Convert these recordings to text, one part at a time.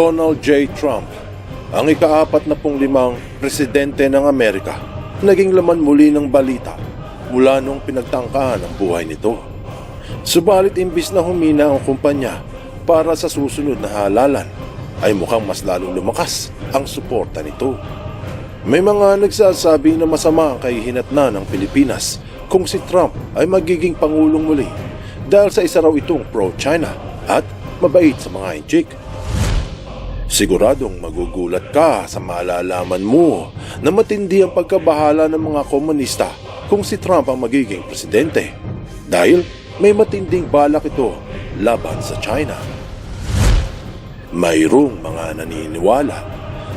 Donald J. Trump, ang ikaapat na pong limang presidente ng Amerika, naging laman muli ng balita mula nung pinagtangkahan ang buhay nito. Subalit imbis na humina ang kumpanya para sa susunod na halalan, ay mukhang mas lalong lumakas ang suporta nito. May mga nagsasabi na masama ang kahihinatnan ng Pilipinas kung si Trump ay magiging pangulong muli dahil sa isa raw itong pro-China at mabait sa mga inchik. Siguradong magugulat ka sa malalaman mo na matindi ang pagkabahala ng mga komunista kung si Trump ang magiging presidente dahil may matinding balak ito laban sa China. Mayroong mga naniniwala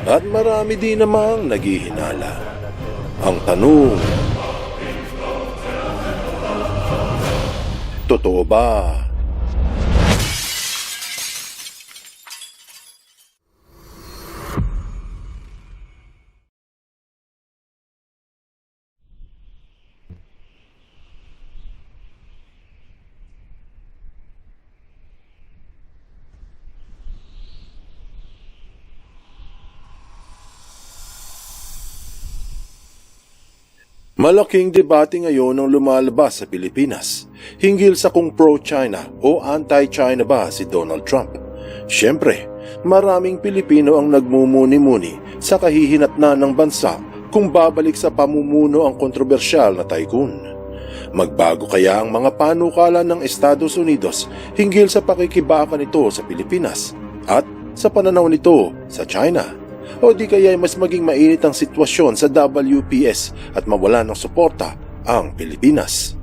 at marami din namang naghihinala. Ang tanong, totoo ba? Malaking debate ngayon ang lumalabas sa Pilipinas hinggil sa kung pro-China o anti-China ba si Donald Trump. Siyempre, maraming Pilipino ang nagmumuni-muni sa kahihinatnan ng bansa kung babalik sa pamumuno ang kontrobersyal na tycoon. Magbago kaya ang mga panukala ng Estados Unidos hinggil sa pakikibaka nito sa Pilipinas at sa pananaw nito sa China? O di kaya mas maging mainit ang sitwasyon sa WPS at mawala ng suporta ang Pilipinas?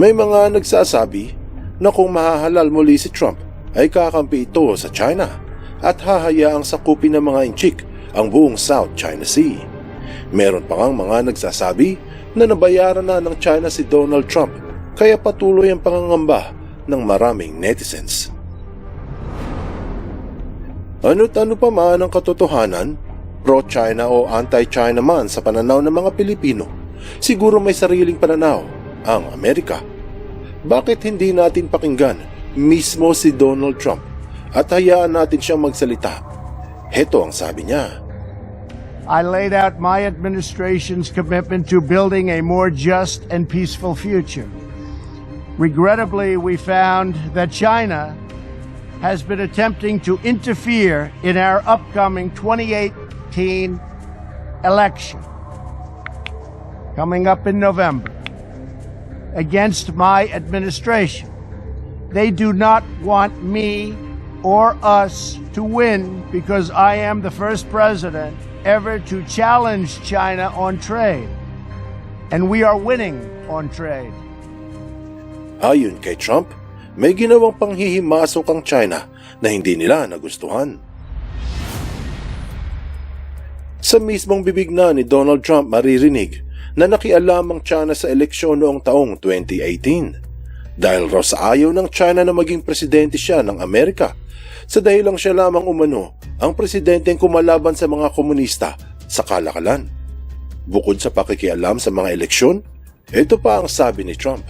May mga nagsasabi na kung mahahalal muli si Trump ay kakampi ito sa China at hahayaang sakupin ng mga inchik ang buong South China Sea. Meron pa ngang mga nagsasabi na nabayaran na ng China si Donald Trump kaya patuloy ang pangangamba ng maraming netizens. Ano't ano pa man ang katotohanan, pro-China o anti-China man sa pananaw ng mga Pilipino, siguro may sariling pananaw ang Amerika. Bakit hindi natin pakinggan mismo si Donald Trump at hayaan natin siyang magsalita? Heto ang sabi niya. I laid out my administration's commitment to building a more just and peaceful future. Regrettably, we found that China has been attempting to interfere in our upcoming 2018 election coming up in November against my administration. They do not want me or us to win because I am the first president ever to challenge China on trade. And we are winning on trade. Ayon K. Trump, may ginawang panghihimasok ang China na hindi nila nagustuhan. Sa mismong bibig na ni Donald Trump maririnig na nakialam ang China sa eleksyon noong taong 2018 dahil raw sa ayaw ng China na maging presidente siya ng Amerika sa dahilang siya lamang umano ang presidenteng kumalaban sa mga komunista sa kalakalan. Bukod sa pakikialam sa mga eleksyon, ito pa ang sabi ni Trump.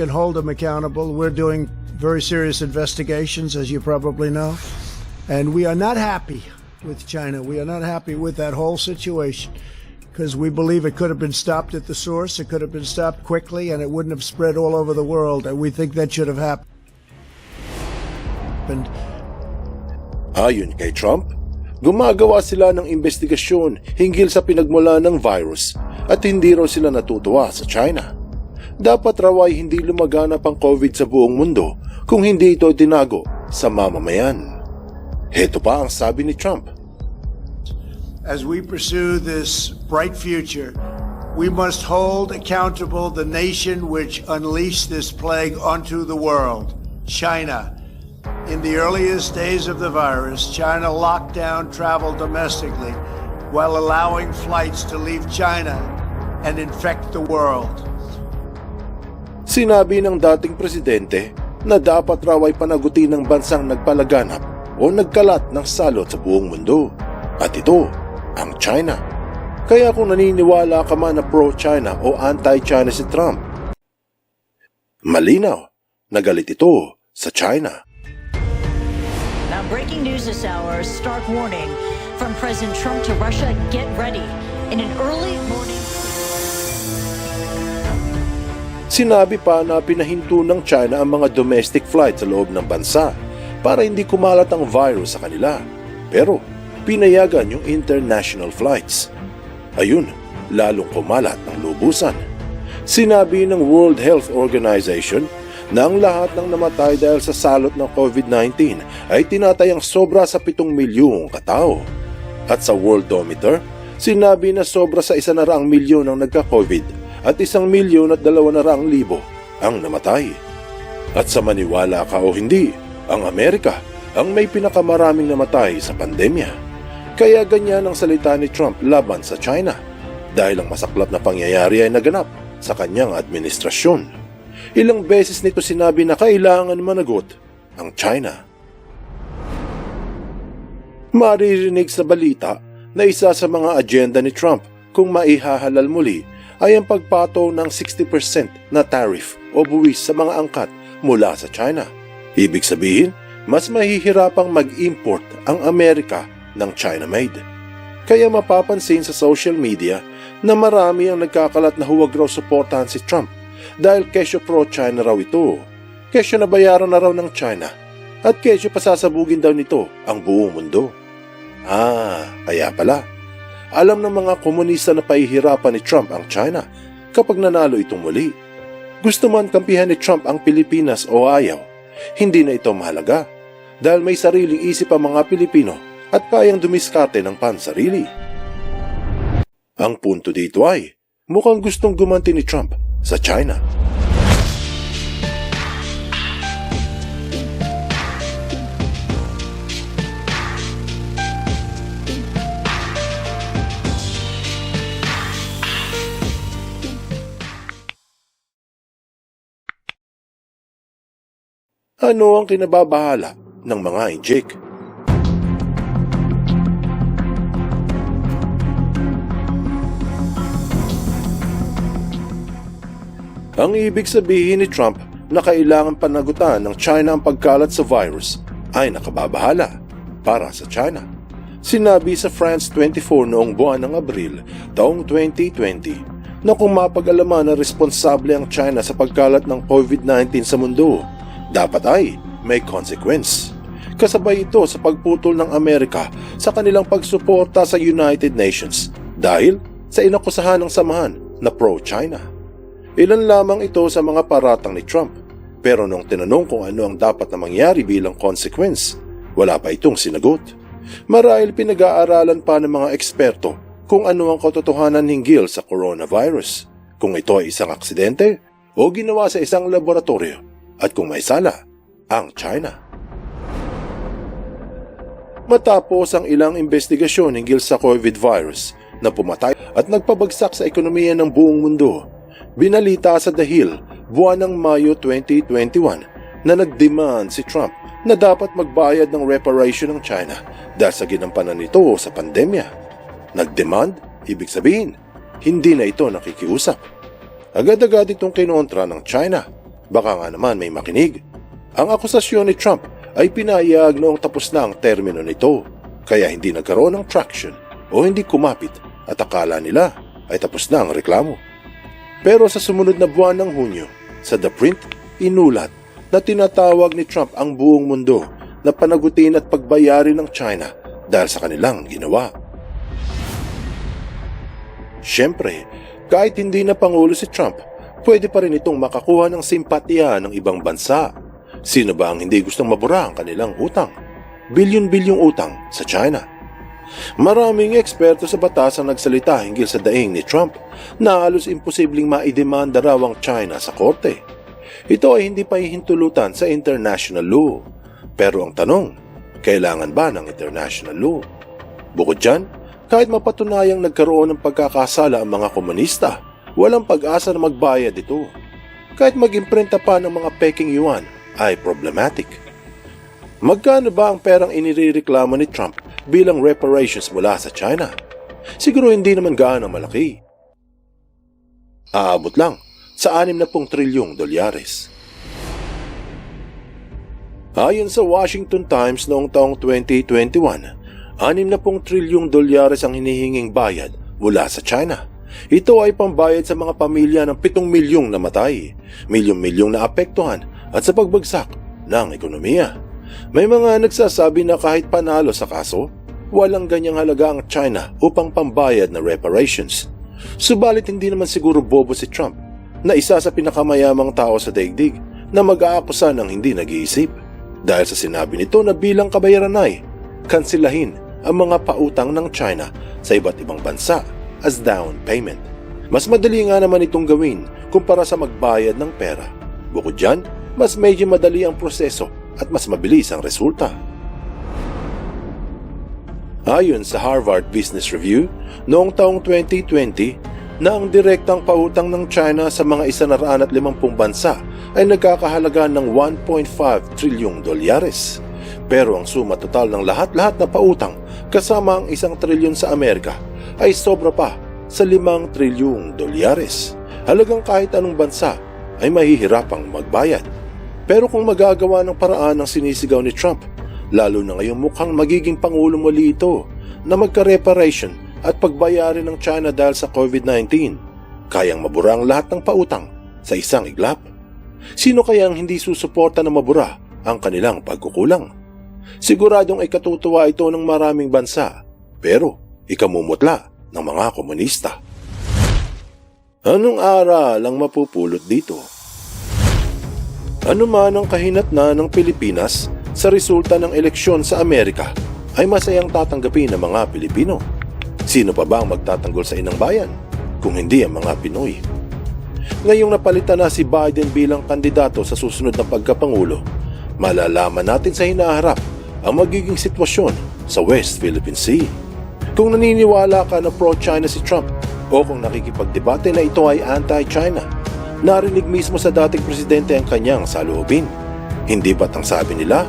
Can hold them accountable. We're doing very serious investigations, as you probably know. And we are not happy with China. We are not happy with that whole situation because we believe it could have been stopped at the source. It could have been stopped quickly and it wouldn't have spread all over the world. And we think that should have happened. Ayon kay Trump, gumagawa sila ng investigasyon hinggil sa pinagmula ng virus at hindi raw sila natutuwa sa China. Dapat raw ay hindi lumaganap ang COVID sa buong mundo kung hindi ito tinago sa mamamayan. Heto pa ang sabi ni Trump. As we pursue this bright future, we must hold accountable the nation which unleashed this plague onto the world, China. In the earliest days of the virus, China locked down travel domestically while allowing flights to leave China and infect the world. Sinabi ng dating presidente na dapat raw ay panagutin ng bansang nagpalaganap o nagkalat ng salot sa buong mundo. At ito, ang China. Kaya kung naniniwala ka man na pro-China o anti-China si Trump, malinaw, nagalit ito sa China. Number breaking news this hour, stark warning from President Trump to Russia, get ready. In an early morning Sinabi pa na pinahinto ng China ang mga domestic flight sa loob ng bansa para hindi kumalat ang virus sa kanila. Pero pinayagan yung international flights. Ayun, lalong kumalat ng lubusan. Sinabi ng World Health Organization na ang lahat ng namatay dahil sa salot ng COVID-19 ay tinatayang sobra sa 7 milyong katao. At sa Worldometer, sinabi na sobra sa isa na raang milyon ang nagka-COVID at isang milyon at dalawa na raang libo ang namatay. At sa maniwala ka o hindi, ang Amerika ang may pinakamaraming namatay sa pandemya. Kaya ganyan ang salita ni Trump laban sa China dahil ang masaklap na pangyayari ay naganap sa kanyang administrasyon. Ilang beses nito sinabi na kailangan managot ang China. Maririnig sa balita na isa sa mga agenda ni Trump kung maihahalal muli ay ang pagpato ng 60% na tariff o buwis sa mga angkat mula sa China. Ibig sabihin, mas mahihirapang mag-import ang Amerika ng China-made. Kaya mapapansin sa social media na marami ang nagkakalat na huwag raw suportahan si Trump dahil kesyo pro-China raw ito. Kesyo nabayaran na raw ng China at kesyo pasasabugin daw nito ang buong mundo. Ah, kaya pala. Alam ng mga komunista na pahihirapan ni Trump ang China kapag nanalo itong muli. Gusto man kampihan ni Trump ang Pilipinas o ayaw, hindi na ito mahalaga dahil may sariling isip ang mga Pilipino at kayang dumiskarte ng pansarili. Ang punto dito ay mukhang gustong gumanti ni Trump sa China. Ano ang kinababahala ng mga injik? Ang ibig sabihin ni Trump na kailangan panagutan ng China ang pagkalat sa virus ay nakababahala para sa China. Sinabi sa France 24 noong buwan ng Abril taong 2020 na kung mapag-alaman na responsable ang China sa pagkalat ng COVID-19 sa mundo, dapat ay may consequence. Kasabay ito sa pagputol ng Amerika sa kanilang pagsuporta sa United Nations dahil sa inakusahan ng samahan na pro-China. Ilan lamang ito sa mga paratang ni Trump. Pero nung tinanong kung ano ang dapat na mangyari bilang consequence, wala pa itong sinagot. Marahil pinag-aaralan pa ng mga eksperto kung ano ang katotohanan hinggil sa coronavirus. Kung ito ay isang aksidente o ginawa sa isang laboratorio at kung may sala ang China. Matapos ang ilang investigasyon hinggil sa COVID virus na pumatay at nagpabagsak sa ekonomiya ng buong mundo, binalita sa The Hill buwan ng Mayo 2021 na nagdemand si Trump na dapat magbayad ng reparation ng China dahil sa ginampanan nito sa pandemya. Nagdemand, ibig sabihin, hindi na ito nakikiusap. Agad-agad itong kinontra ng China. Baka nga naman may makinig. Ang akusasyon ni Trump ay pinayag noong tapos na ang termino nito, kaya hindi nagkaroon ng traction o hindi kumapit at akala nila ay tapos na ang reklamo. Pero sa sumunod na buwan ng Hunyo, sa The Print, inulat na tinatawag ni Trump ang buong mundo na panagutin at pagbayarin ng China dahil sa kanilang ginawa. Siyempre, kahit hindi na Pangulo si Trump, pwede pa rin itong makakuha ng simpatya ng ibang bansa. Sino ba ang hindi gustong mabura ang kanilang utang? Bilyon-bilyong utang sa China. Maraming eksperto sa batas ang nagsalita hinggil sa daing ni Trump na halos imposibleng maidemanda raw ang China sa korte. Ito ay hindi pa hihintulutan sa international law. Pero ang tanong, kailangan ba ng international law? Bukod dyan, kahit mapatunayang nagkaroon ng pagkakasala ang mga komunista, walang pag-asa na magbayad ito. Kahit mag-imprenta pa ng mga peking yuan ay problematic. Magkano ba ang perang inireklamo ni Trump bilang reparations mula sa China? Siguro hindi naman gaano malaki. Aabot lang sa 60 trilyong dolyares. Ayon sa Washington Times noong taong 2021, 60 trilyong dolyares ang hinihinging bayad mula sa China. Ito ay pambayad sa mga pamilya ng 7 milyong namatay, milyong-milyong na apektuhan at sa pagbagsak ng ekonomiya. May mga nagsasabi na kahit panalo sa kaso, walang ganyang halaga ang China upang pambayad na reparations. Subalit hindi naman siguro bobo si Trump na isa sa pinakamayamang tao sa daigdig na mag-aakusa ng hindi nag-iisip. Dahil sa sinabi nito na bilang kabayaran ay kansilahin ang mga pautang ng China sa iba't ibang bansa as down payment. Mas madali nga naman itong gawin kumpara sa magbayad ng pera. Bukod dyan, mas medyo madali ang proseso at mas mabilis ang resulta. Ayon sa Harvard Business Review, noong taong 2020, na ang direktang pautang ng China sa mga 150 bansa ay nagkakahalaga ng 1.5 trilyong dolyares. Pero ang suma total ng lahat-lahat na pautang kasama ang isang trilyon sa Amerika ay sobra pa sa 5 trilyong dolyares. Halagang kahit anong bansa ay mahihirapang magbayad. Pero kung magagawa ng paraan ang sinisigaw ni Trump, lalo na ngayong mukhang magiging pangulo muli ito na magka-reparation at pagbayarin ng China dahil sa COVID-19, kayang mabura ang lahat ng pautang sa isang iglap. Sino kayang hindi susuporta na mabura ang kanilang pagkukulang? Siguradong ay ito ng maraming bansa, pero ikamumutla ng mga komunista. Anong aral ang mapupulot dito? Ano man ang kahinatna ng Pilipinas sa resulta ng eleksyon sa Amerika ay masayang tatanggapin ng mga Pilipino. Sino pa ba ang magtatanggol sa inang bayan kung hindi ang mga Pinoy? Ngayong napalitan na si Biden bilang kandidato sa susunod na pagkapangulo, malalaman natin sa hinaharap ang magiging sitwasyon sa West Philippine Sea. Kung naniniwala ka na pro-China si Trump o kung nakikipagdebate na ito ay anti-China, narinig mismo sa dating presidente ang kanyang salubin. Hindi ba't ang sabi nila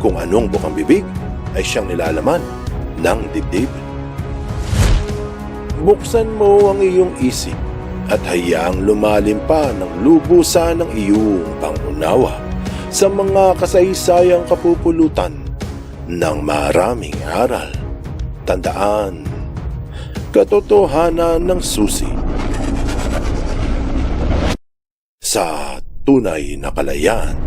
kung anong bukang bibig ay siyang nilalaman ng dibdib? Buksan mo ang iyong isip at hayaang lumalim pa ng lubusan ng iyong pangunawa sa mga kasaysayang kapupulutan ng maraming aral. Tandaan, katotohanan ng susi sa tunay na kalayaan.